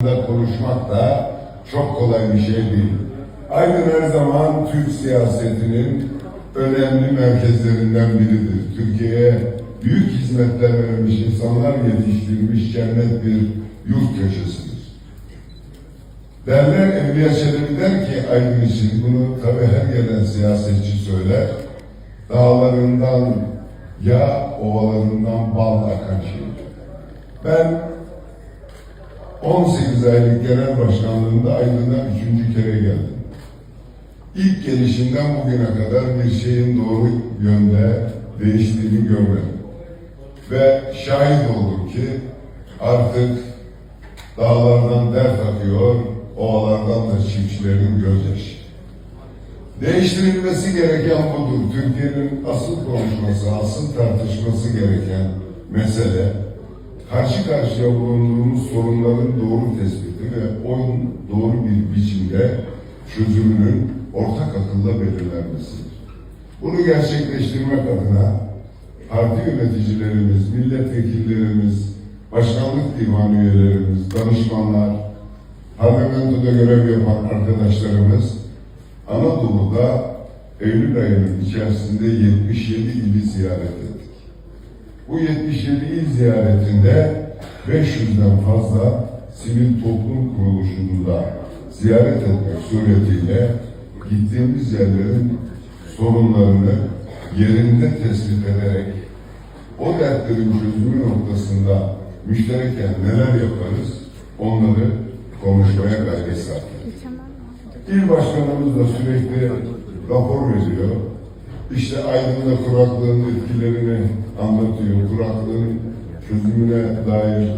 konuşmak da çok kolay bir şey değil. Aydın her zaman Türk siyasetinin önemli merkezlerinden biridir. Türkiye'ye büyük hizmetler vermiş insanlar yetiştirmiş cennet bir yurt köşesidir. Derler Evliya Çelebi der ki Aydın için bunu tabi her gelen siyasetçi söyler. Dağlarından ya ovalarından bal akan şey. Ben 18 aylık genel başkanlığında Aydın'dan üçüncü kere geldim. İlk gelişimden bugüne kadar bir şeyin doğru yönde değiştiğini görmedim. Ve şahit oldum ki artık dağlardan dert akıyor, ovalardan da çiftçilerin gözyaşı. Değiştirilmesi gereken budur. Türkiye'nin asıl konuşması, asıl tartışması gereken mesele karşı karşıya bulunduğumuz sorunların doğru tespiti ve oyun doğru bir biçimde çözümünün ortak akılla belirlenmesidir. Bunu gerçekleştirmek adına parti yöneticilerimiz, milletvekillerimiz, başkanlık divan üyelerimiz, danışmanlar, parlamentoda görev yapan arkadaşlarımız Anadolu'da Eylül ayının içerisinde 77 ili ziyaret ettik. Bu 77 il ziyaretinde 500'den fazla sivil toplum kuruluşunu da ziyaret etmek suretiyle gittiğimiz yerlerin sorunlarını yerinde tespit ederek o dertlerin çözümü noktasında müştereken neler yaparız onları konuşmaya gayret sarf. İl başkanımız da sürekli rapor veriyor. İşte Aydın'da kuraklığın etkilerini anlatıyor. Kuraklığın çözümüne dair